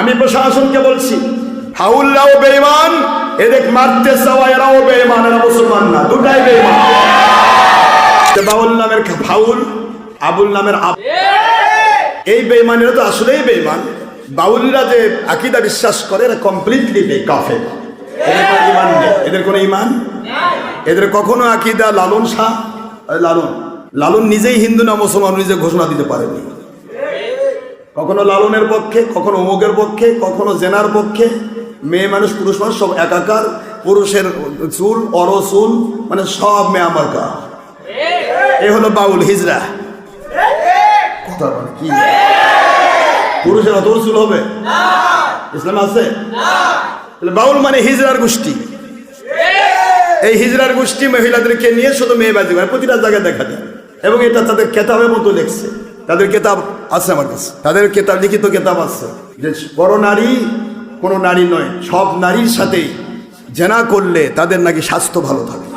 আমি প্রশাসনকে বলছি ফাউল্লাও বেঈমান এদের মারতে চাওয়া এরাও বেঈমান, এরা মুসলমান না, দুটাই বেঈমান। বাউল নামের ফাউল আবুল নামের এই বেঈমানেরা তো আসলেই বেঈমান। বাউলরা যে আকিদা বিশ্বাস করে, এরা কমপ্লিটলি বে কাফে এদের কোনো ইমান এদের কখনো আকিদা লালন শাহ লালন। লালন নিজেই হিন্দু না মুসলমান নিজে ঘোষণা দিতে পারেনি কখনো লালনের পক্ষে, কখনো অমুকের পক্ষে, কখনো জেনার পক্ষে, মেয়ে মানুষ, পুরুষ মানুষ, সব একাকার, পুরুষের চুল অর চুল মানে সব মেয়ে আমার কা এ হলো বাউল, হিজরা। কথা বলে, কি? পুরুষের অত চুল হবে? ইসলাম আছে? বাউল মানে হিজরার গোষ্ঠী। এই হিজরার গোষ্ঠী মহিলাদেরকে নিয়ে শুধু মেয়ে বাজি করে, প্রতিটা জায়গায় দেখা যায়। এবং এটা তাদের খেতাবের মতো লেখছে। তাদের কেতাব আছে আমার কাছে। তাদের কেতাব, লিখিত কেতাব আছে। যে বড় নারী, কোনো নারী নয়, সব নারীর সাথে জেনা করলে তাদের নাকি স্বাস্থ্য ভালো থাকে।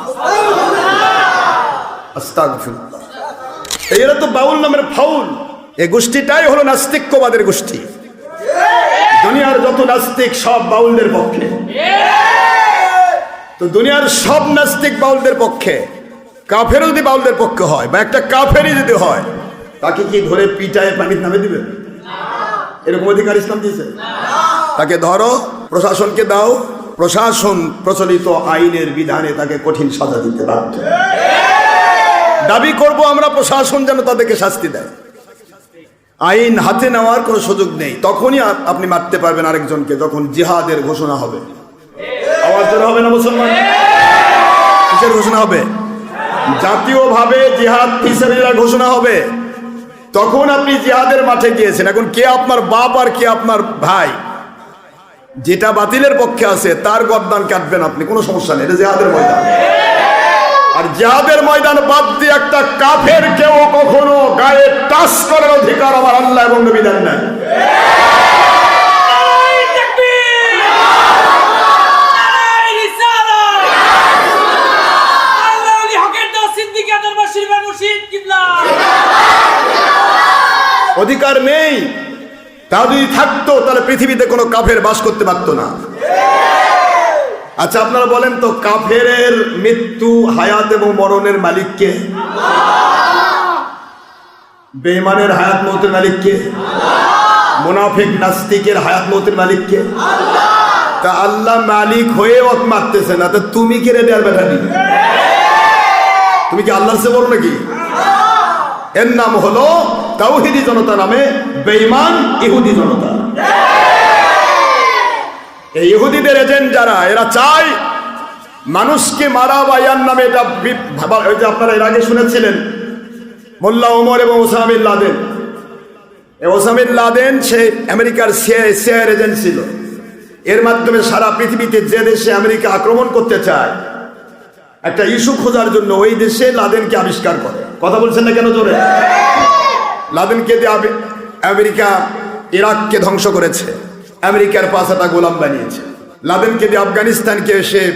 এরা তো বাউল নামের ফাউল। এই গোষ্ঠীটাই হলো নাস্তিক্যবাদের গোষ্ঠী। দুনিয়ার যত নাস্তিক, সব বাউলদের পক্ষে। তো দুনিয়ার সব নাস্তিক বাউলদের পক্ষে। কাফেরও যদি বাউলদের পক্ষে হয়, বা একটা কাফেরই যদি হয় তাকে কি ধরে পিটায় পানির নামে দিবে? এরকম অধিকার ইসলাম দিয়েছে। তাকে ধরো, প্রশাসনকে দাও, প্রশাসন প্রচলিত আইনের বিধানে তাকে কঠিন সাজা দিতে বাধ্য। দাবি করব আমরা প্রশাসন যেন তাদেরকে শাস্তি দেয়। আইন হাতে নেওয়ার কোনো সুযোগ নেই। তখনই আপনি মারতে পারবেন আরেকজনকে, যখন জিহাদের ঘোষণা হবে। আওয়াজ হবে না মুসলমান? কিসের ঘোষণা হবে? জাতীয়ভাবে জিহাদ হিসেবে ঘোষণা হবে। তখন আপনি জিহাদের মাঠে গিয়েছেন। এখন কে আপনার বাপ আর কে আপনার ভাই? যেটা বাতিলের পক্ষে আছে, তার গদ্দান কাটবেন আপনি, কোনো সমস্যা নেই, এটা জিহাদের ময়দান। আর জিহাদের ময়দান বাদ দিয়ে একটা কাফের কেউ কখনো গায়ে টাস করার অধিকার আমার আল্লাহ এবং নবী দেন না নারায়ে তাকবীর! নারায়ে রিসালাত! আল্লাহ ওলি হকের দাও সিদ্দিক আদর বশির ভাই মুর্শিদ কিবলা অধিকার নেই। তা যদি থাকতো, তাহলে পৃথিবীতে কোনো কাফের বাস করতে পারতো না। আচ্ছা আপনারা বলেন তো, কাফেরের মৃত্যু হায়াত এবং মরণের মালিককে বেমানের হায়াত মৌতের মালিককে মুনাফিক নাস্তিকের হায়াত মৌতের মালিককে তা আল্লাহ মালিক হয়ে অত মারতেছে, না তা তুমি কে রেডি আর বেটা দিবে? তুমি কি আল্লাহ সে বলো নাকি? এর নাম হলো তাওহিদি জনতা নামে বেঈমান ইহুদি জনতা। এই ইহুদিদের এজেন্ট যারা, এরা চায় মানুষকে মারা বা ইয়ার নামে এটা ওই যে আপনারা এর আগে শুনেছিলেন, মোল্লা ওমর এবং ওসামিল লাদেন। ওসামিল লাদেন, সে আমেরিকার শেয়ার এজেন্ট ছিল। এর মাধ্যমে সারা পৃথিবীতে যে দেশে আমেরিকা আক্রমণ করতে চায়, একটা ইস্যু খোঁজার জন্য ওই দেশে লাদেনকে আবিষ্কার করে। কথা বলছেন না কেন জোরে? লাদেনকে দিয়ে আবে- আমেরিকা ইরাককে ধ্বংস করেছে। আমেরিকার পাশাটা গোলাম বানিয়েছে। লাদেনকে দিয়ে আফগানিস্তানকে এসে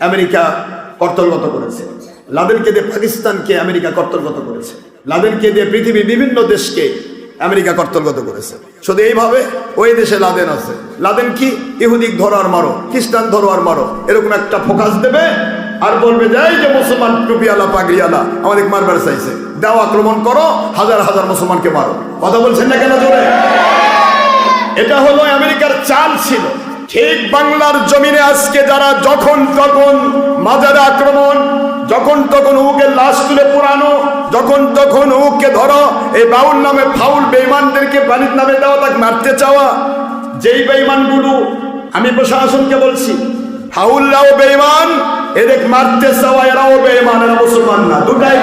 আমেরিকা কর্তলগত করেছে। লাদেনকে দিয়ে পাকিস্তানকে আমেরিকা কর্তলগত করেছে। লাদেনকে দিয়ে পৃথিবীর বিভিন্ন দেশকে আমেরিকা কর্তলগত করেছে। শুধু এইভাবে ওই দেশে লাদেন আছে। লাদেন কি? ইহুদিক ধরো আর মারো, খ্রিস্টান ধরো আর মারো, এরকম একটা ফোকাস দেবে আর বলবে যে যে মুসলমান টুপিয়ালা পাগড়িয়ালা আমাদের মারবার চাইছে। দাও আক্রমণ করো, হাজার হাজার মুসলমানকে মারো। কথা বলছেন না কেন জোরে? এটা হলো আমেরিকার চাল ছিল। ঠিক বাংলার জমিনে আজকে যারা যখন তখন মাজারে আক্রমণ, যখন তখন উকে লাশ তুলে পুরানো যখন তখন উকে ধরো, এই বাউল নামে ফাউল বেইমানদেরকে বাড়ির নামে দেওয়া, তাকে মারতে চাওয়া, যেই বেইমানগুলো আমি প্রশাসনকে বলছি ফাউলরাও বেইমান এদের মারতে চাওয়া এরাও বেইমান এরা মুসলমান না, দুটাই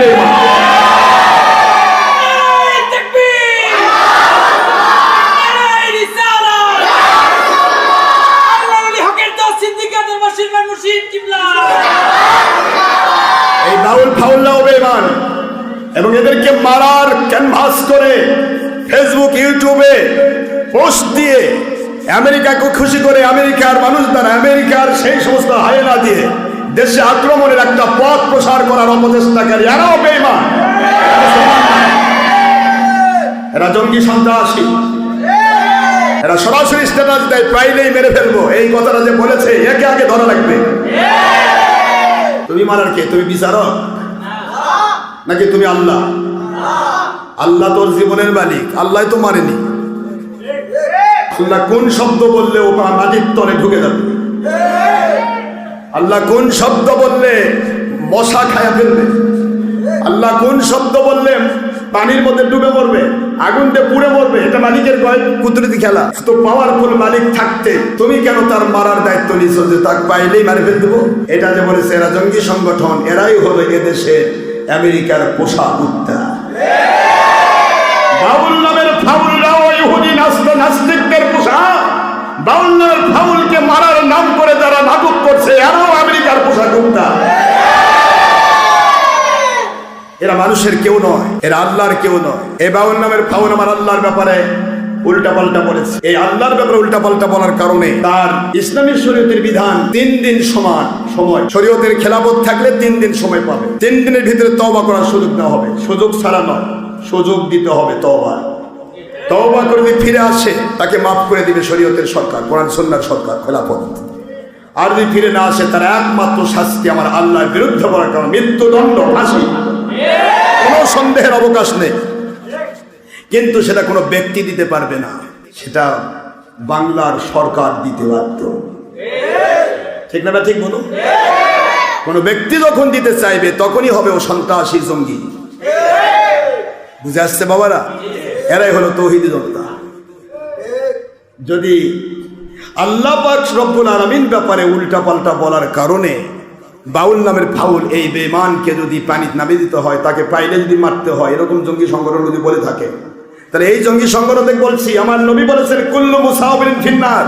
কিবলা এই বাউল ফাউল্লাও বেমান এবং এদেরকে মারার ক্যানভাস করে ফেসবুক ইউটিউবে পোস্ট দিয়ে আমেরিকাকে খুশি করে আমেরিকার মানুষ দ্বারা, আমেরিকার সেই সমস্ত হায়না দিয়ে দেশে আক্রমণের একটা পথ প্রসার করার অপচেষ্টাকারী এরাও বেমান এরা জঙ্গি সন্ত্রাসী। এরা সরাসরি স্ট্যাটাস দেয় পাইলেই মেরে ফেলব। এই কথাটা যে বলেছে, একে আগে ধরা লাগবে। তুমি মারার কে? তুমি বিচারক? নাকি তুমি আল্লাহ? আল্লাহ তোর জীবনের মালিক, আল্লাহ তো মারেনি। কোন শব্দ বললে ও মাটির তলে ঢুকে যাবে। আল্লাহ কোন শব্দ বললে মশা খায়া ফেলবে? আল্লাহ কোন শব্দ বললে পানির মধ্যে ডুবে মরবে? আগুনতে পুড়ে মরবে? এটা মালিকের গয় কুদরতি খেলা। তো পাওয়ারফুল মালিক থাকতে তুমি কেন তার মারার দায়িত্ব নিছো যে তাকে পাইলেই মারি ফেল দেবো? এটা যে বলেছে এরা জঙ্গি সংগঠন, এরাই হলো এদেশে আমেরিকার পোষা কুত্তা বাউল নামের ফাউলরাও ইহুদি নাস্ত নাস্তিকদের পোশাক ফাউলকে মারার নাম করে যারা নাটক করছে, এরাও আমেরিকার পোশাক এরা মানুষের কেউ নয়, এরা আল্লাহর কেউ নয়। এই বাউল নামের ফাউল আমার আল্লাহর ব্যাপারে বলেছে। এই আল্লাহর ব্যাপারে বলার কারণে তার বিধান তিন দিন সমান সময়। থাকলে তিন দিন সময় পাবে। তিন দিনের ভিতরে তওবা করার সুযোগ দেওয়া হবে। সুযোগ ছাড়া সুযোগ দিতে হবে তওবা। তওবা করে যদি ফিরে আসে, তাকে মাফ করে দিবে শরীয়তের সরকার, কোরআন সন্ন্যার সরকার খেলাফত আর যদি ফিরে না আসে, তার একমাত্র শাস্তি আমার আল্লাহর বিরুদ্ধে করার কারণ, মৃত্যুদণ্ড, ফাঁসি। কোনো সন্দেহের অবকাশ নেই। কিন্তু সেটা কোনো ব্যক্তি দিতে পারবে না। সেটা বাংলার সরকার দিতে বাধ্য। ঠিক না ঠিক বলুন কোনো ব্যক্তি যখন দিতে চাইবে, তখনই হবে ও সন্ত্রাসী জঙ্গি। বুঝে আসছে বাবারা? এরাই হলো তৌহিদি জনতা যদি আল্লাহ রব্বুল আলমিন ব্যাপারে উল্টা পাল্টা বলার কারণে বাউল নামের ফাউল এই বেমানকে যদি পানিতে নামিয়ে দিতে হয়, তাকে পাইলে যদি মারতে হয়, এরকম জঙ্গি সংগঠন যদি বলে থাকে, তাহলে এই জঙ্গি সংগঠনে বলছি, আমার নবী বলেছেন, কুল্লু মুসাহবিন ফিন্নার।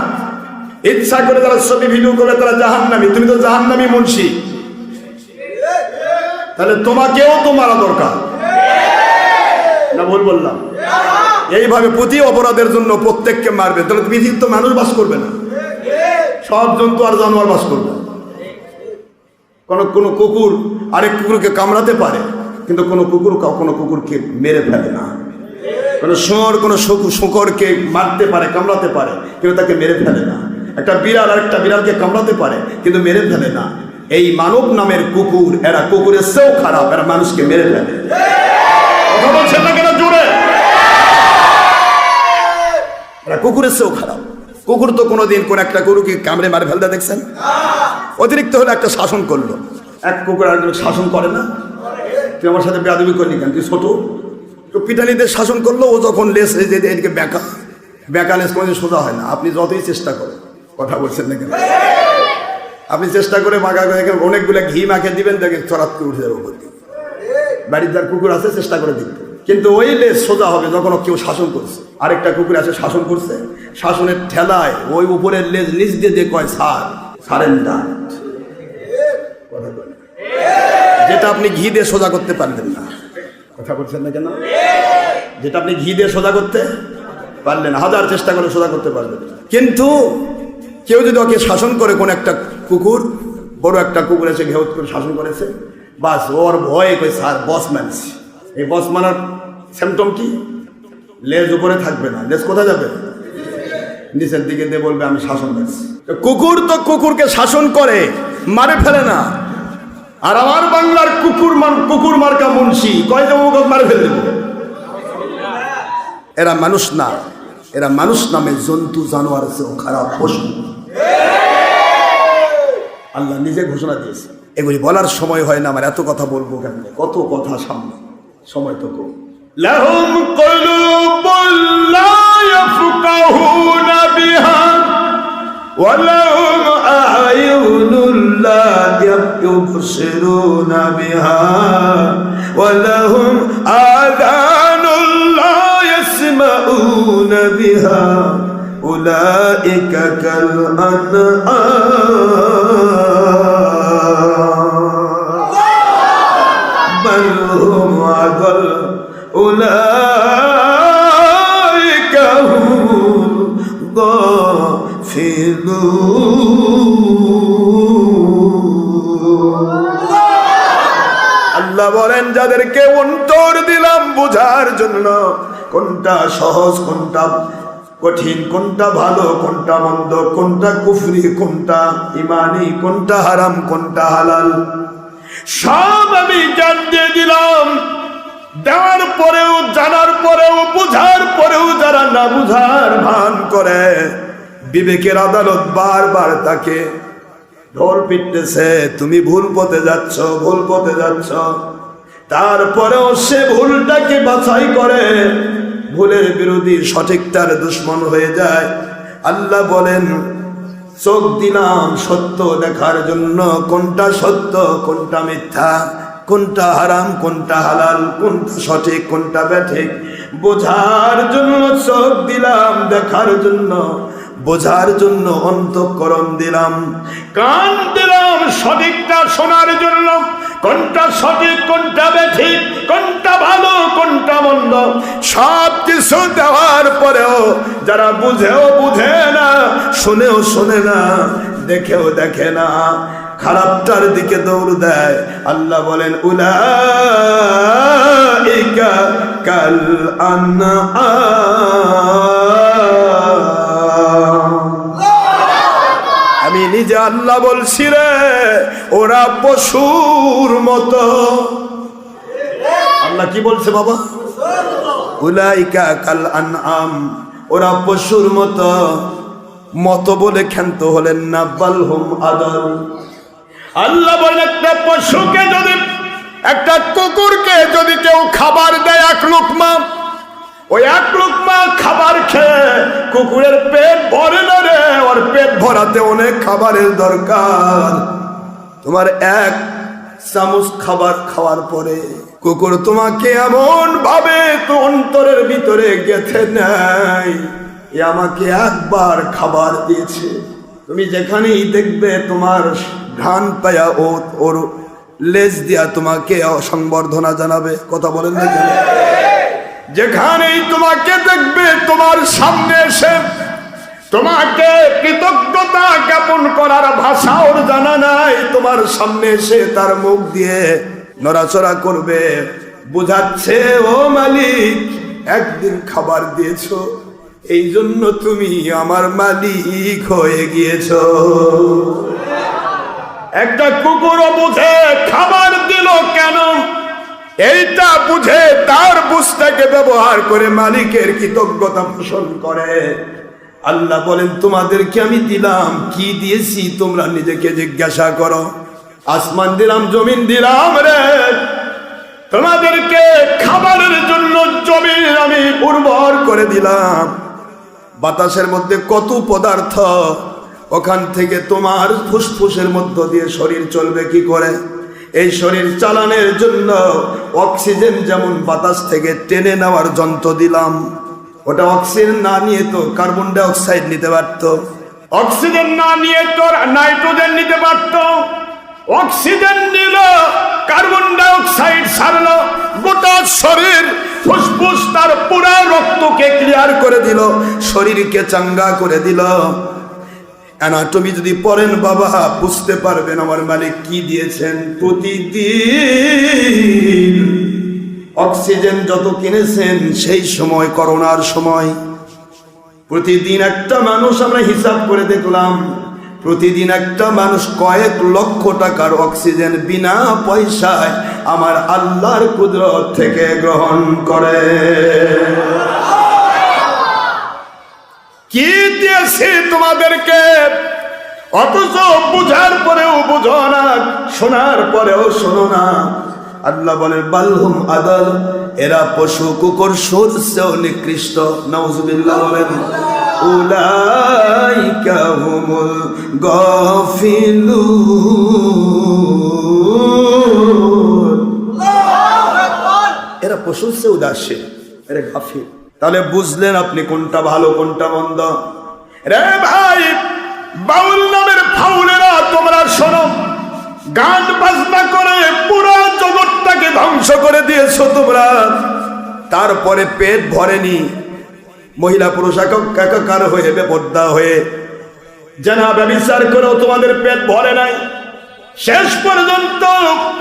ইচ্ছা করে তারা ছবি ভিডিও করে, তারা জাহান্নামী। তুমি তো জাহান্নামী মুন্সি। তাহলে তোমাকেও তো মারা দরকার। না, ভুল বললাম। এইভাবে প্রতি অপরাধের জন্য প্রত্যেককে মারবে। তাহলে পৃথিবীর তো মানুষ বাস করবে না? সব জন্তু আর জানোয়ার বাস করবে। কোনো কোনো কুকুর, আরেক কুকুরকে কামড়াতে পারে, কিন্তু কোনো কুকুর কোনো কুকুরকে মেরে ফেলে না। কোনো শুঁড় কোনো শুকু- শুকরকে মারতে পারে, কামড়াতে পারে, কিন্তু তাকে মেরে ফেলে না। একটা বিড়াল আরেকটা বিড়ালকে কামড়াতে পারে, কিন্তু মেরে ফেলে না। এই মানব নামের কুকুর, এরা কুকুরের সেও খারাপ, এরা মানুষকে মেরে ফেলে কথা বলছেন না কেন জোরে কুকুরের চেয়েও খারাপ। কুকুর তো কোনোদিন কোন একটা গরুকে কামড়ে মারে ফেলতে দেখছেন? অতিরিক্ত হলে একটা শাসন করল। এক কুকুর আরেকজন শাসন করে না। তুই আমার সাথে বেয়াদবি করলি কেন? তুই ছোট। তো পিটালিদের শাসন করল, ও যখন লেস যে এদিকে বেকা বেকা লেস কোনোদিন সোজা হয় না। আপনি যতই চেষ্টা করেন, কথা বলছেন না কেন? আপনি চেষ্টা করে মাখা করে অনেকগুলো ঘি মাখে দিবেন দেখে চড়াত উঠে যাবে। বাড়ির যার কুকুর আছে, চেষ্টা করে দিতে কিন্তু ওই লেস সোজা হবে যখন কেউ শাসন করছে, আরেকটা কুকুর আছে শাসন করছে, শাসনের ঠেলায় ওই উপরের লেজ নিচ দিয়ে দিয়ে কয় সার সারেন্ডার। যেটা আপনি ঘি দিয়ে সোজা করতে পারলেন না। কথা বলছেন না কেন? যেটা আপনি ঘি দিয়ে সোজা করতে পারলেন, হাজার চেষ্টা করে সোজা করতে পারবেন কিন্তু কেউ যদি ওকে শাসন করে, কোন একটা কুকুর, বড় একটা কুকুর এসে ঘেউত করে শাসন করেছে, বাস ওর ভয়ে কই স্যার বস মানছি এই বস মানার সিমটম কি? লেজ উপরে থাকবে না। লেজ কোথায় যাবে? নিচের দিকে দিয়ে বলবে, আমি শাসন করছি। কুকুর তো কুকুরকে শাসন করে, মারে ফেলে না। আর আমার বাংলার কুকুর কুকুর মার্কা মুন্সি, কয় দেবো মারে ফেলে দেবো। এরা মানুষ না। এরা মানুষ নামে জন্তু, জানোয়ার চেয়েও খারাপ, পশু। আল্লাহ নিজে ঘোষণা দিয়েছে। এগুলি বলার সময় হয় না, আমার এত কথা বলব কেন কত কথা সামনে। সময় তো কম লাহুম কুলুবুল লা ইয়াফকাহুনা বিহা ولهم أعين لا يبصرون بها ولهم آذان لا يسمعون بها أولئك كالأنعام পাগল উলাই কাহু গিলু আল্লাহ বলেন, যাদেরকে অন্তর দিলাম বোঝার জন্য, কোনটা সহজ, কোনটা কঠিন, কোনটা ভালো, কোনটা মন্দ, কোনটা কুফরি, কোনটা ইমানি, কোনটা হারাম, কোনটা হালাল, সব আমি জানিয়ে দিলাম। দেওয়ার পরেও, জানার পরেও, বুঝার পরেও যারা না বুঝার ভান করে, বিবেকের আদালত বারবার তাকে ঢোল পিটতেছে, তুমি ভুল পথে যাচ্ছ, ভুল পথে যাচ্ছ। তারপরেও সে ভুলটাকে বাছাই করে, ভুলের বিরোধী সঠিকটার দুশ্মন হয়ে যায়। আল্লাহ বলেন, চোখ দিলাম সত্য দেখার জন্য, কোনটা সত্য, কোনটা মিথ্যা? কোনটা হারাম, কোনটা হালাল, কোনটা সঠিক, কোনটা ব্যাঠিক, বোঝার জন্য চোখ দিলাম, দেখার জন্য, বোঝার জন্য অন্তঃকরণ দিলাম। কান দিলাম সঠিকটা শোনার জন্য, কোনটা সঠিক, কোনটা ব্যাঠিক, কোনটা ভালো, কোনটা মন্দ, সব কিছু দেওয়ার পরেও যারা বুঝেও বুঝে না, শুনেও শোনে না, দেখেও দেখে না খারাপটার দিকে দৌড় দেয়। আল্লাহ বলেন উলা কাল আন্না আমি নিজে আল্লাহ বলছি রে, ওরা পশুর মতো। আল্লাহ কি বলছে বাবা? উলাইকা কাল আনআম ওরা পশুর মতো। মতো বলে ক্ষান্ত হলেন না বালহুম আদল। আল্লাহ বলেন, একটা পশুকে যদি, একটা কুকুরকে যদি কেউ খাবার দেয় এক লোকমা, ওই এক লোকমা খাবার খেয়ে কুকুরের পেট ভরে না রে, ওর পেট ভরাতে অনেক খাবারের দরকার। তোমার এক চামচ খাবার খাওয়ার পরে কুকুর তোমাকে এমন ভাবে তো অন্তরের ভিতরে নেয় এ আমাকে একবার খাবার দিয়েছে। তুমি যেখানেই দেখবে তোমার ঘ্রাণ পায়া ও ওর লেজ দিয়া তোমাকে সংবর্ধনা জানাবে। কথা বলেন না কেন? যেখানেই তোমাকে দেখবে, তোমার সামনে এসে তোমাকে কৃতজ্ঞতা জ্ঞাপন করার ভাষা ওর জানা নাই। তোমার সামনে এসে তার মুখ দিয়ে নড়াচড়া করবে। বুঝাচ্ছে, ও মালিক, একদিন খাবার দিয়েছ এই জন্য তুমি আমার মালিক হয়ে গিয়েছো। একটা কুকুরও বুঝে খাবার দিল কেন? এইটা বুঝে তার বুঝটাকে ব্যবহার করে মালিকের কৃতজ্ঞতা পোষণ করে। আল্লাহ বলেন, তোমাদেরকে আমি দিলাম। কি দিয়েছি তোমরা নিজেকে জিজ্ঞাসা করো। আসমান দিলাম, জমিন দিলাম রে। তোমাদেরকে খাবারের জন্য জমিন আমি উর্বর করে দিলাম। বাতাসের মধ্যে কত পদার্থ ওখান থেকে তোমার ফুসফুসের মধ্য দিয়ে শরীর চলবে কি করে? এই শরীর চালানোর জন্য অক্সিজেন যেমন বাতাস থেকে টেনে নেওয়ার যন্ত্র দিলাম, ওটা অক্সিজেন না নিয়ে তো কার্বন ডাই অক্সাইড নিতে পারতো। অক্সিজেন না নিয়ে তো নাইট্রোজেন নিতে পারতো। অক্সিজেন নিল, কার্বন ডাই অক্সাইড ছাড়লো গোটা শরীর ফুসফুস তার পুরা রক্তকে ক্লিয়ার করে দিল, শরীরকে চাঙ্গা করে দিল। অ্যানাটমি যদি পড়েন বাবা, বুঝতে পারবেন আমার মালিক কি দিয়েছেন। প্রতিদিন অক্সিজেন যত কিনেছেন, সেই সময়, করোনার সময়। প্রতিদিন একটা মানুষ আমরা হিসাব করে দেখলাম, প্রতিদিন একটা মানুষ কয়েক লক্ষ টাকার অক্সিজেন বিনা পয়সায় আমার আল্লাহর কুদরত থেকে গ্রহণ করে। কি দিয়েছি তোমাদেরকে? অথচ বুঝার পরেও বুঝো না, শোনার পরেও শোনো না। আল্লাহ বলে বালহুম আদল, এরা পশু, কুকুর সূর্যেও নিকৃষ্ট। নওজুবিল্লাহ বলেন, উলাইকা হুমুল গাফিলুন। এরা পশুর চেয়ে উদাসীন, এরা গাফিল। তাহলে বুঝলেন আপনি কোনটা ভালো, কোনটা মন্দ? রে ভাই, বাউল নামের ফাউলেরা তোমরা শোনো, গান বাজনা করে পুরো জগৎটাকে ধ্বংস করে দিয়েছ তোমরা। তারপরে পেট ভরেনি, মহিলা পুরুষ একক একাকার হয়ে বেপর্দা হয়ে। জানা ব্যবচার করেও তোমাদের পেট ভরে নাই। শেষ পর্যন্ত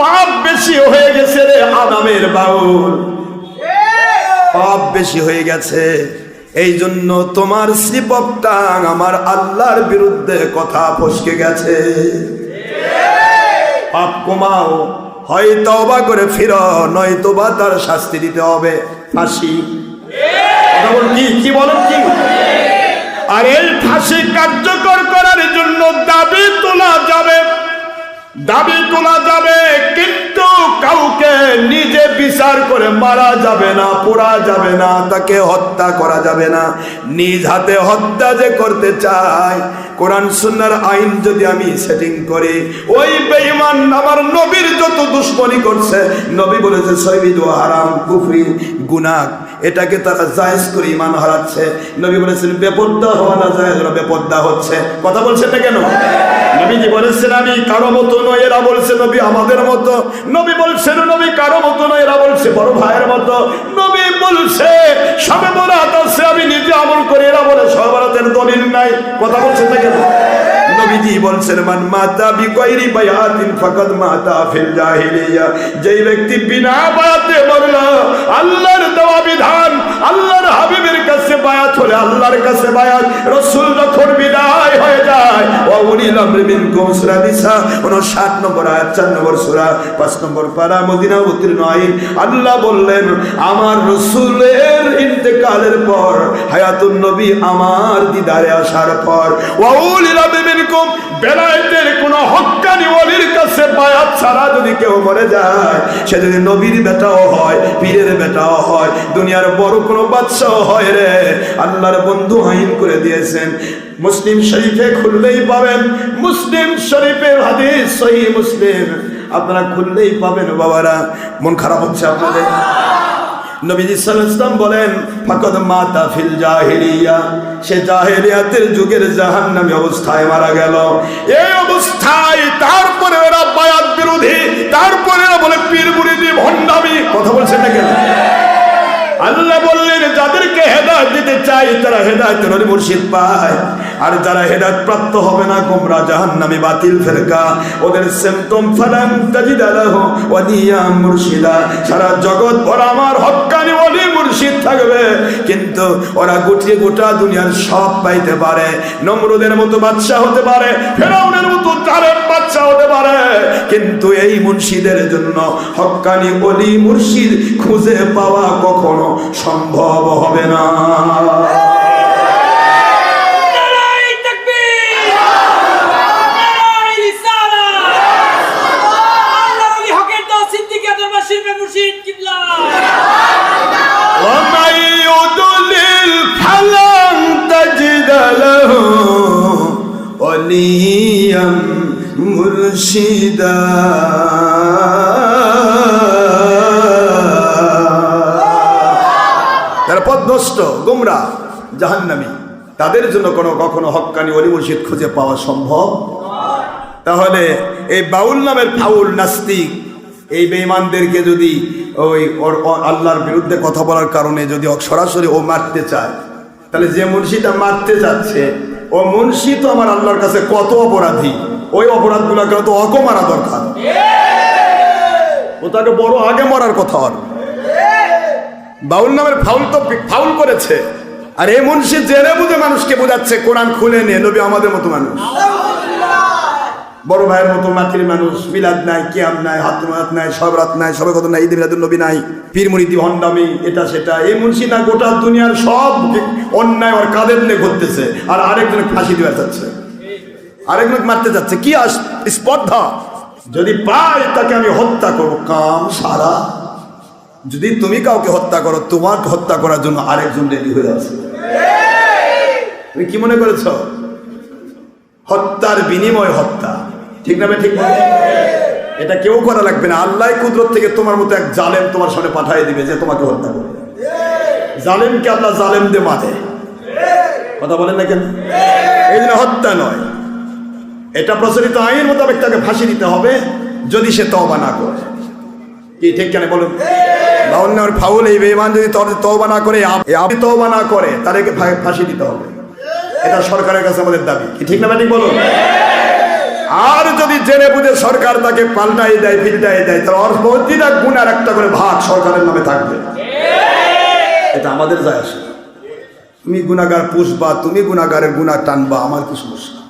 পাপ বেশি হয়ে গেছে রে আদামের বাউল। পাপ বেশি হয়ে গেছে। এই জন্য তোমার স্লিপ টাং আমার আল্লাহর বিরুদ্ধে কথা ফসকে গেছে। পাপ কমাও, হয় তবা করে ফির নয়তো বা তার শাস্তি দিতে হবে। ফাঁসি। কি? কি কি? আর এই ফাঁসি কার্যকর করার জন্য দাবি তোলা যাবে। দাবি তোলা যাবে, কিন্তু কাউকে নিজে বিচার করে মারা যাবে না, পোড়া যাবে না, তাকে হত্যা করা যাবে না। নিজ হাতে হত্যা যে করতে চায়, কোরআন সুন্নার আইন যদি আমি সেটিং করি, ওই বেঈমান আমার নবীর যত দুশ্মনী করছে, নবী বলেছে সৈবিদ হারাম, কুফরি, গুনাহ। এটাকে তারা জায়েজ করে ইমান হারাচ্ছে। নবী বলেছেন বেপদ্দা হওয়া না যায় ওরা বেপদ্দা হচ্ছে। কথা বলছেন না কেন? নবীজি বলেছেন, আমি কারও মতো নয় এরা বলছে, নবী আমাদের মতো। নবী বলছেন, নবী কারও মতো নয় এরা বলছে, বড় ভাইয়ের মতো। নবী বলছে সবে বরাত আছে, আমি নিজে আমল করি। এরা বলে সবরাতের দলিল নাই। কথা বলছেন না কেন? নবীজি বলছেন, মান মাতা বিগয়রি বায়াতিন ফাকাদ মাতা ফিল জাহিলিয়া। যেই ব্যক্তি বিনা বায়াতে মরল, আল্লাহর দেওয়া বিধান, আল্লাহর হাবিবের কাছে বায়াত হলে আল্লাহর কাছে বায়াত। রাসূল যখন বিদায় হয়ে যায়, ওয়া উলিল আমরি মিনকুম সূরা নিসা। 59 নম্বর আয়াত 4 নম্বর সূরা 5 নম্বর পারা মদিনা উত্তীর্ণ আইন আল্লাহ বললেন, আমার রাসূলের ইন্তেকালের পর, হায়াতুন নবী আমার দিদারে আসার পর, ওয়া উলিল মিনকুম বেলায়েতের কোন হক্কানি ওলির কাছে বায়াত ছাড়া যদি কেউ মরে যায়, সে যদি নবীর বেটাও হয়, পীরের বেটাও হয়, দুনিয়ার বড় কোনো বাদশাও হয় রে। আল্লাহর বন্ধু আইন করে দিয়েছেন। মুসলিম শরীফে খুললেই পাবেন। মুসলিম শরীফের হাদিস, সহি মুসলিম। আপনারা খুললেই পাবেন বাবারা। মন খারাপ হচ্ছে আপনাদের? নবীজি সাল্লাম বলেন, ফাকদ মাতা ফিল সে জাহিলিয়াতের যুগের জাহান্নামী অবস্থায় মারা গেল। এই অবস্থায় তারপরে ওরা বায়াত বিরোধী, তারপরে ওরা বলে, পীর মুরিদি, ভণ্ডামি। কথা বলছেন না কেন আল্লাহ বললেন, যাদেরকে হেদায়ত দিতে চাই, তারা হেদায়তের মুর্শিদ পায়। আর যারা হেদায়ত প্রাপ্ত হবে না, গোমরা জাহান্নামী বাতিল ফেরকা। ওদের সিমটম ফালাম ওয়ালিয়া মুর্শিদা। সারা জগৎ ভর আমার হক্কানি ওলি মুর্শিদ থাকবে। কিন্তু ওরা গুটিয়ে গোটা দুনিয়ার সব পাইতে পারে। নমরুদের মতো বাদশা হতে পারে, ফেরাউনের মতো জালেম বাদশা হতে পারে। কিন্তু এই মুর্শিদের জন্য হক্কানি ওলি মুর্শিদ খুঁজে পাওয়া কখনো সম্ভব হবে না। বলিয়াম মুর্শিদা তারা পদ্মষ্ট গোমরা জাহান্নামি, তাদের জন্য কোনো কখনো হক্কানি অলি মুর্শিদ খুঁজে পাওয়া সম্ভব? তাহলে এই বাউল নামের ফাউল নাস্তিক, এই বেইমানদেরকে যদি ওই আল্লাহর বিরুদ্ধে কথা বলার কারণে যদি সরাসরি ও মারতে চায়, তাহলে যে মুর্শিদা মারতে যাচ্ছে ও মুন্সি তো আমার আল্লাহর কাছে কত অপরাধী। ওই অপরাধগুলোকে তো অক মারা দরকার। ও তাকে বড়, আগে মরার কথা আর। বাউল নামের ফাউল তো ফাউল করেছে। আর এই মুন্সি জেনে বুঝে মানুষকে বোঝাচ্ছে, কোরআন খুলে নিয়ে নবী আমাদের মতো মানুষ। বড় ভাইয়ের মতো মাতৃ মানুষ, মিলাদ নাই, কিয়াম নাই, হাত হাত নাই, সব রাত নাই, সবে কত নাই, ঈদ মিলাদুল নবী নাই, পীর মুরিদি ভণ্ডামি, এটা সেটা, এই মুন্সি না গোটা দুনিয়ার সব অন্যায় ওর কাদের নিয়ে ঘটতেছে আর আরেকজনে ফাঁসি দেওয়া যাচ্ছে। আরেকজনকে মারতে যাচ্ছে, কি আস, স্পর্ধা? যদি পাই তাকে আমি হত্যা করব, কাম সারা। যদি তুমি কাউকে হত্যা করো, তোমাকে হত্যা করার জন্য আরেকজন রেডি হয়ে আছে। তুমি কি মনে করেছ? হত্যার বিনিময় হত্যা। ঠিক না ঠিক এটা কেউ করা লাগবে না। আল্লাহ কুদরত থেকে তোমার মতো এক জালেম তোমার সামনে পাঠিয়ে দিবে যে তোমাকে হত্যা করবে। জালেমকে আল্লাহ জালেম দিয়ে মারে কথা বলেন না কেন? এই জন্য হত্যা নয়। এটা প্রচলিত আইন মোতাবেক তাকে ফাঁসি দিতে হবে যদি সে তওবা না করে। কি ঠিক কেন বলুন? লাউন্নার ফাউল এই বেঈমান যদি তবে তওবা না করে আপনি তওবা না করে তাদেরকে ফাঁসি দিতে হবে। এটা সরকারের কাছে আমাদের দাবি। কি ঠিক না ঠিক বলুন? আর যদি জেনে বুঝে সরকার তাকে পাল্টাই দেয়, ফিল্টাই দেয় তাহলে ওর প্রতিটা গুণের একটা করে ভাগ সরকারের নামে থাকবে। এটা আমাদের যায় আসে। তুমি গুণাগার পুষবা, তুমি গুণাগারের গুণা টানবা, আমার কি সমস্যা?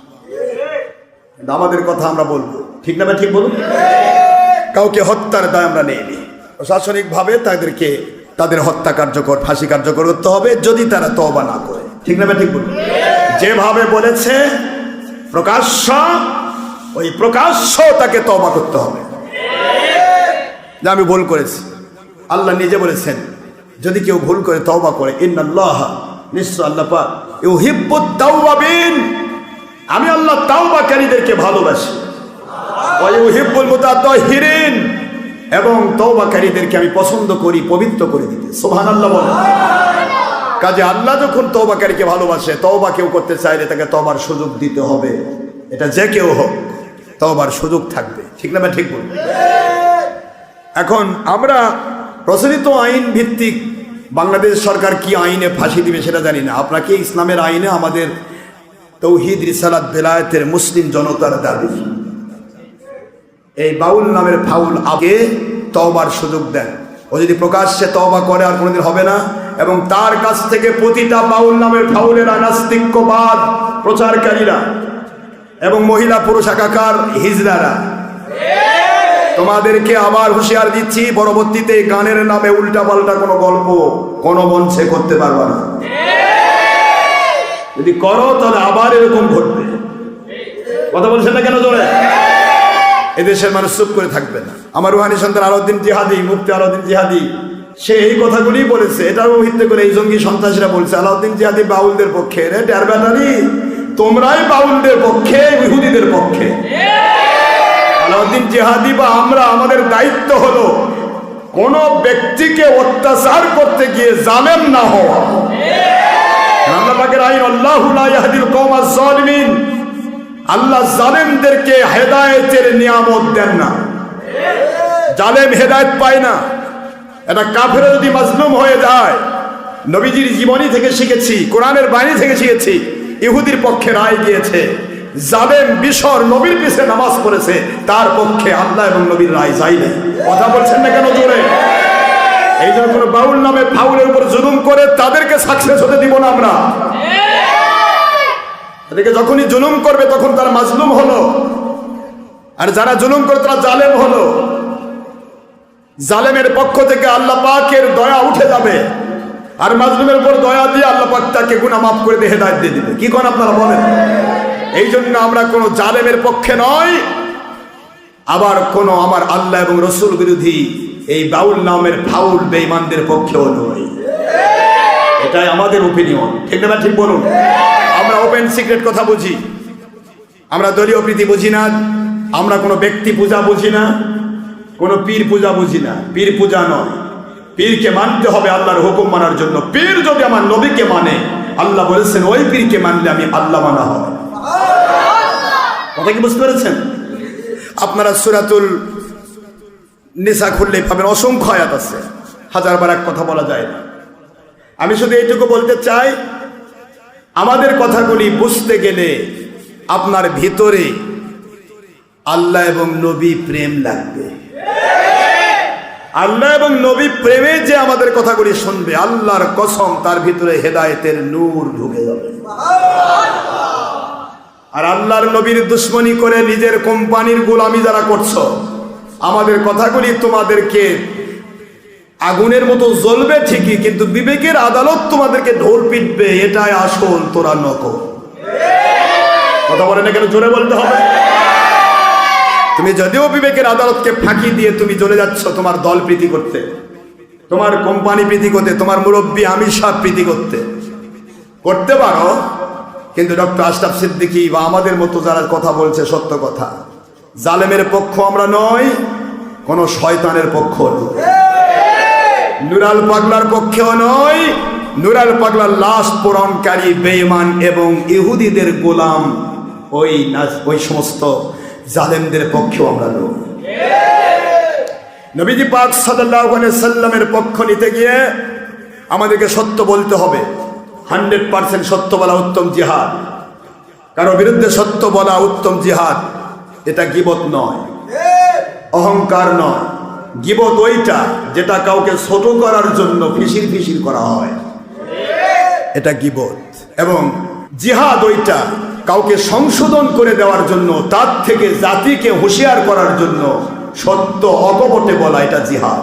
আমাদের কথা আমরা বলব। ঠিক না ঠিক বলুন? কাউকে হত্যার দায় আমরা নেইনি প্রশাসনিকভাবে তাদেরকে তাদের হত্যা কার্যকর, ফাঁসি কার্যকর করতে হবে, যদি তারা তওবা না করে। ঠিক না ঠিক বলুন? যেভাবে বলেছে, প্রকাশ্য ওই প্রকাশ্য তাকে তবা করতে হবে। যে আমি ভুল করেছি। আল্লাহ নিজে বলেছেন, যদি কেউ ভুল করে তওবা করে, ইন্নাল্লাহ, নিশ্চয় আল্লাহ পাক ইউহিব্বুত তাওয়াবিন। আমি আল্লাহ তাওবাকারীদেরকে ভালোবাসি। ওয়া ইউহিব্বুল মুতাতাহহিরিন এবং তওবাকারীদেরকে আমি পছন্দ করি, পবিত্র করে দিতে। সুবহানাল্লাহ বলেন। কাজে আল্লাহ যখন তওবাকারীকে ভালোবাসে, তওবা কেউ করতে চাইলে তাকে তওবার সুযোগ দিতে হবে। এটা যে কেউ হোক। তওবার সুযোগ থাকবে। ঠিক না ঠিক বলুন? এখন আমরা প্রচলিত আইন ভিত্তিক বাংলাদেশ সরকার কি আইনে ফাঁসি দিবে সেটা জানি না। আপনাকে ইসলামের আইনে আমাদের তৌহিদ রিসালাত বেলায়েতের মুসলিম জনতার দাবি। এই বাউল নামের ফাউল আগে তওবার সুযোগ দেন। ও যদি প্রকাশ্যে তওবা করে আর কোনোদিন হবে না। এবং তার কাছ থেকে প্রতিটা বাউল নামের ফাউলেরা নাস্তিক্যবাদ প্রচারকারীরা এবং মহিলা পুরুষ একাকার হিজড়ারা। তোমাদেরকে আবার হুঁশিয়ার দিচ্ছি, পরবর্তীতে গানের নামে উল্টা পাল্টা কোনো গল্প কোনো মঞ্চে করতে পারবা না। যদি করো, তাহলে আবার এরকম ঘটবে। কথা বলছেন না কেন জোরে? এদেশের মানুষ চুপ করে থাকবে না। আমার রুহানি সন্তান আলাউদ্দিন জিহাদি মুক্তি আলাউদ্দিন জিহাদি, সে এই কথাগুলি বলেছে। এটারও ভিত্তি করে এই জঙ্গি সন্ত্রাসীরা বলছে, আলাউদ্দিন জিহাদি বাউলদের পক্ষে রে ড্যার ব্যাটারি তোমরাই বাউলদের পক্ষে, ইহুদিদের পক্ষে। আলাউদ্দিন জিহাদি বা আমরা, আমাদের দায়িত্ব হলো কোন ব্যক্তিকে অত্যাচার করতে গিয়ে জালেম না হওয়া। আল্লাহ জালেমদেরকে হেদায়েতের নিয়ামত দেন না। জালেম হেদায়েত পায় না। এটা কাফের যদি হয়ে জীবনী থেকে শিখেছি, কোরআনের বাণী থেকে শিখেছি ইহুদির পক্ষে রায় গিয়েছে। জালেম বিশর নবীর পিছে নামাজ পড়েছে। তার পক্ষে আল্লাহ এবং নবীর রায় যাই নাই। কথা বলছেন না কেন জোরে? এই জন্য কোনো বাউল নামে ফাউলের উপর জুলুম করে তাদেরকে সাকসেস হতে দিব না আমরা। তাদেরকে যখনই জুলুম করবে তখন তারা মাজলুম হলো। আর যারা জুলুম করে তারা জালেম হলো। জালেমের পক্ষ থেকে আল্লাহ পাকের দয়া উঠে যাবে। আর মাজলুমের উপর দয়া দিয়ে আল্লাহ তাকে গুনাহ মাফ করে দিয়ে হেদায়েত দিয়ে দিবে। কি কোন আপনারা বলেন? এই জন্য আমরা কোনো জালেমের পক্ষে নয়, আবার কোন আমার আল্লাহ এবং রসুল বিরোধী এই বাউল নামের ফাউল বেঈমানদের পক্ষেও নয়। এটাই আমাদের ওপিনিয়ন ঠিক না ঠিক বলুন? আমরা ওপেন সিক্রেট কথা বুঝি। আমরা দলীয় প্রীতি বুঝি না। আমরা কোনো ব্যক্তি পূজা বুঝি না। কোনো পীর পূজা বুঝি না। পীর পূজা নয়। পীরকে মানতে হবে আল্লাহর হুকুম মানার জন্য। পীর যদি আমার নবীকে মানে আল্লাহ বলেছেন ওই পীরকে মানলে আমি আল্লাহ মানা হবে। কথা কি বুঝতে পেরেছেন? আপনারা সুরাতুল নিসা খুললেই পাবেন অসংখ্য আয়াত আছে। হাজারবার এক কথা বলা যায় না। আমি শুধু এইটুকু বলতে চাই আমাদের কথাগুলি বুঝতে গেলে আপনার ভিতরে আল্লাহ এবং নবী প্রেম লাগবে। আল্লাহ এবং নবী প্রেমে যে আমাদের কথাগুলি শুনবে, আল্লাহর কসম, তার ভিতরে হেদায়েতের নূর ঢুকে যাবে। আর আল্লাহর নবীর দুশ্মনী করে নিজের কোম্পানির গোলামি যারা করছ, আমাদের কথাগুলি তোমাদেরকে আগুনের মতো জ্বলবে ঠিকই, কিন্তু বিবেকের আদালত তোমাদেরকে ঢোল পিটবে, এটাই আসল, তোরা নকল। কথা বলে না কেন? জোরে বলতে হবে। তুমি যদিও বিবেকের আদালতকে ফাঁকি দিয়ে তুমি চলে যাচ্ছ তোমার দল প্রীতি করতে, তোমার কোম্পানি প্রীতি করতে, তোমার মুরব্বী আমি সব প্রীতি করতে করতে পারো, কিন্তু ডক্টর আশরাফ সিদ্দিকী বা আমাদের মতো যারা কথা বলছে সত্য কথা, জালেমের পক্ষ আমরা নই, কোন শয়তানের পক্ষ নুরাল পাগলার পক্ষেও নয় নুরাল পাগলার লাশ পূরণকারী বেঈমান এবং ইহুদিদের গোলাম ওই ওই সমস্ত জালেমদের পক্ষেও আমরা নই নবীজি পাক সাল্লাল্লাহু সাল্লামের পক্ষ নিতে গিয়ে আমাদেরকে সত্য বলতে হবে। হান্ড্রেড পার্সেন্ট সত্য বলা উত্তম জিহাদ। কারও বিরুদ্ধে সত্য বলা উত্তম জিহাদ, এটা গিবত নয়। অহংকার নয়। গিবত ওইটা যেটা কাউকে ছোট করার জন্য ফিসির ফিসির করা হয়। এটা গিবত। এবং জিহাদ ওইটা কাউকে সংশোধন করে দেওয়ার জন্য, তার থেকে জাতিকে হুঁশিয়ার করার জন্য সত্য অকপটে বলা এটা জিহাদ।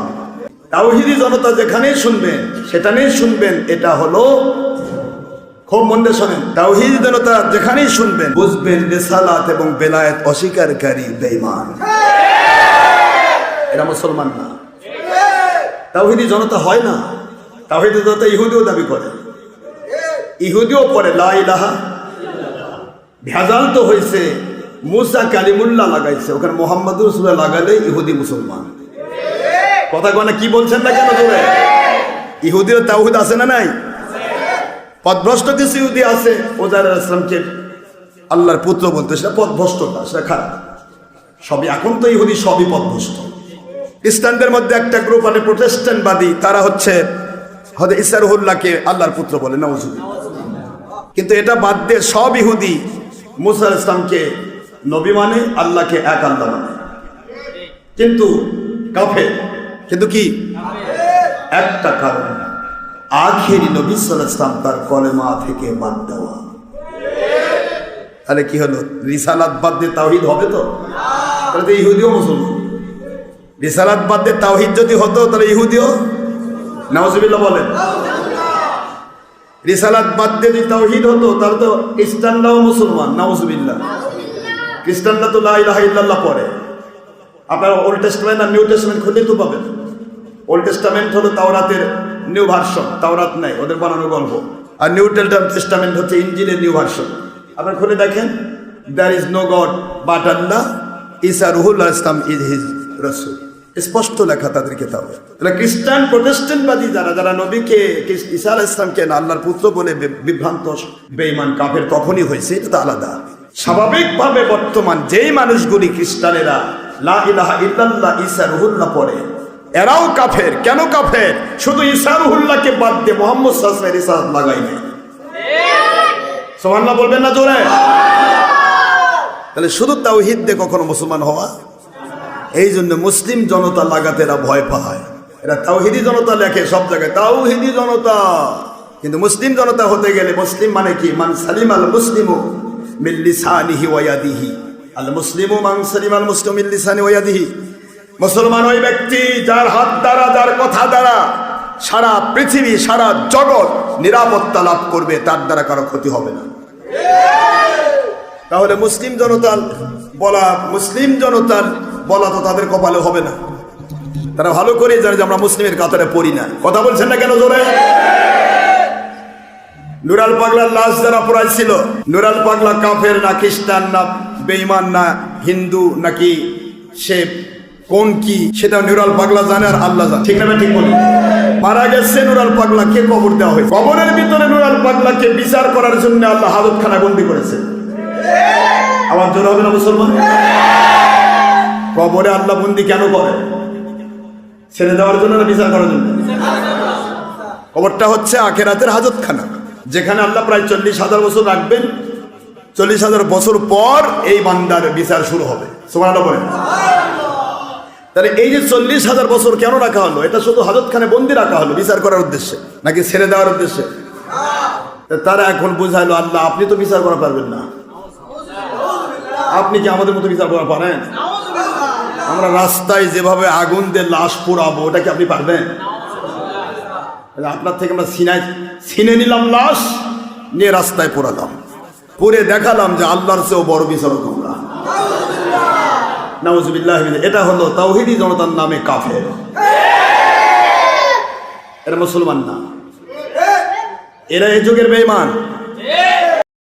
তাওহিদি জনতা যেখানেই শুনবেন সেখানেই শুনবেন, এটা হলো খুব মন দিয়ে শোনেন, তাওহিদ জনতা যেখানেই শুনবেন, বুঝবেন রেসালাত এবং বেলায়েত অস্বীকারী, বেঈমান। এরা মুসলমান না। তাওহিদি জনতা হয় না। তাওহিদি জনতা ইহুদিও দাবি করে। ইহুদিও পরে লা ইলাহা ভেজাল তো হয়েছে। মুসা কালিমুল্লাহ লাগাইছে। ওখানে মোহাম্মদ রসুল্লাহ লাগালে ইহুদি মুসলমান। কথা কয় না, কি বলছেন না কেন তোরে ইহুদির তাওহিদ আছে না নাই? পথভ্রষ্ট কিছু ইহুদি আছে। ওজার ইসলামকে আল্লাহর পুত্র বলতে সেটা পথভ্রষ্টতা সেটা খারাপ। সবই এখন তো ইহুদি, সবই পথভ্রষ্ট খ্রিস্টানদের মধ্যে একটা গ্রুপ মানে প্রোটেস্ট্যান্টবাদী তারা হচ্ছে হয়তো ইসারুল্লাহকে আল্লাহর পুত্র বলে নওয়াজুদ্দিন কিন্তু এটা বাদ দিয়ে সব ইহুদি মুসা ইসলামকে নবী মানে আল্লাহকে এক আল্লাহ মানে। কিন্তু কাফে কিন্তু কি? একটা কারণ, আখেরি নবী আলাইহি ইসলাম তার কলেমা থেকে বাদ দেওয়া। তাহলে কি হলো? রিসালাত বাদ দিয়ে তাওহিদ হবে তো? তাহলে তো ইহুদিও মুসলমান। রিসালাত বাদ দিয়ে তাওহিদ যদি হতো, তাহলে ইহুদিও? নাওজুবিল্লাহ বলেন। রিসালাত বাদ দিয়ে যদি তাওহিদ হতো তাহলে তো খ্রিস্টানরাও মুসলমান নাওজুবিল্লাহ খ্রিস্টানরা তো লা ইলাহা ইল্লাল্লাহ পড়ে। আপনারা ওল্ড টেস্টামেন্ট আর নিউ টেস্টামেন্ট খুললেই তো পাবেন। ওল্ড টেস্টামেন্ট হলো তাওরাতের নিউ ভার্সন তাওরাত নাই ওদের বানানো গল্প। আর নিউ টেস্টামেন্ট হচ্ছে ইঞ্জিনের নিউ ভার্সন আপনারা খুলে দেখেন there is no god but Allah Isa Ruhullah Islam is his রসুল স্পষ্ট লেখা তাদের কেতাবে। খ্রিস্টান প্রোটেস্টেন্টবাদী যারা যারা নবীকে ঈসা ইসলামকে আল্লাহর পুত্র বলে বিভ্রান্ত, বেঈমান, কাফের তখনই হয়েছে, এটা তো আলাদা। স্বাভাবিকভাবে বর্তমান যেই মানুষগুলি খ্রিস্টানেরা লা ইলাহা ইল্লাল্লাহ ঈসা রুহুল্লাহ পড়ে, এরাও কাফের। কেন কাফের? শুধু ঈসা রুহুল্লাহকে বাদ দিয়ে মোহাম্মদ সাসমের ঈসা লাগাই সোহান্না বলবেন না জোরে? তাহলে শুধু তাওহিদ দিয়ে কখনো মুসলমান হওয়া? এই জন্য মুসলিম জনতা লাগাতে এরা ভয় পায়। এরা তাওহিদি জনতা লেখে সব জায়গায়, তাওহিদি জনতা। কিন্তু মুসলিম জনতা হতে গেলে মুসলিম মানে কি? মান সালিম আল মুসলিমু মিল্লিসানিহি ওয়াদিহি আল মুসলিমু মান সালিম আল মুসলিম মিল্লিসানি ওয়াদিহি মুসলমান ওই ব্যক্তি যার হাত দ্বারা, যার কথা দ্বারা সারা পৃথিবী, সারা জগৎ নিরাপত্তা লাভ করবে, তার দ্বারা কারও ক্ষতি হবে না। তাহলে মুসলিম জনতার বলা, মুসলিম জনতার বলা তো তাদের কপালে হবে না। তারা ভালো করে জানে যে আমরা মুসলিমের কাতারে পড়ি না। কথা বলছেন না কেন জোরে? নুরাল পাগলার লাশ যারা পড়াইছিল, নুরাল পাগলা কাফের না খ্রিস্টান না বেইমান না হিন্দু নাকি সে কোন কি, সেটা নুরাল পাগলা জানে আর আল্লাহ জানে। ঠিক না ঠিক বলি মারা গেছে নুরাল পাগলাকে কবর দেওয়া হয়েছে। কবরের ভিতরে নুরাল পাগলাকে বিচার করার জন্য আল্লাহ হাজতখানা বন্দি করেছে। আমার জোর হবে না মুসলমান? কবরে আল্লাহ বন্দি কেন করে? ছেড়ে দেওয়ার জন্য না বিচার করার জন্য? কবরটা হচ্ছে আখেরাতের হাজতখানা, যেখানে আল্লাহ প্রায় চল্লিশ হাজার বছর রাখবেন। চল্লিশ হাজার বছর পর এই বান্দার বিচার শুরু হবে। তাহলে এই যে চল্লিশ হাজার বছর কেন রাখা হলো? এটা শুধু হাজতখানে বন্দি রাখা হলো বিচার করার উদ্দেশ্যে, নাকি ছেড়ে দেওয়ার উদ্দেশ্যে? তারা এখন বুঝাইলো, আল্লাহ, আপনি তো বিচার করা পারবেন না। আপনি কি আমাদের মতো বিচার করা পারেন? আমরা রাস্তায় যেভাবে আগুন দিয়ে লাশ পোড়াবো, ওটা কি আপনি পারবেন? আপনার থেকে আমরা সিনাই ছিনে নিলাম লাশ, নিয়ে রাস্তায় পোড়ালাম। পুরে দেখালাম যে আল্লাহর চেয়েও বড় বিচারক আমরা। নাউজুবিল্লাহ এটা হলো তাওহিদি জনতার নামে কাফের। এরা মুসলমান না। এরা এই যুগের বেঈমান।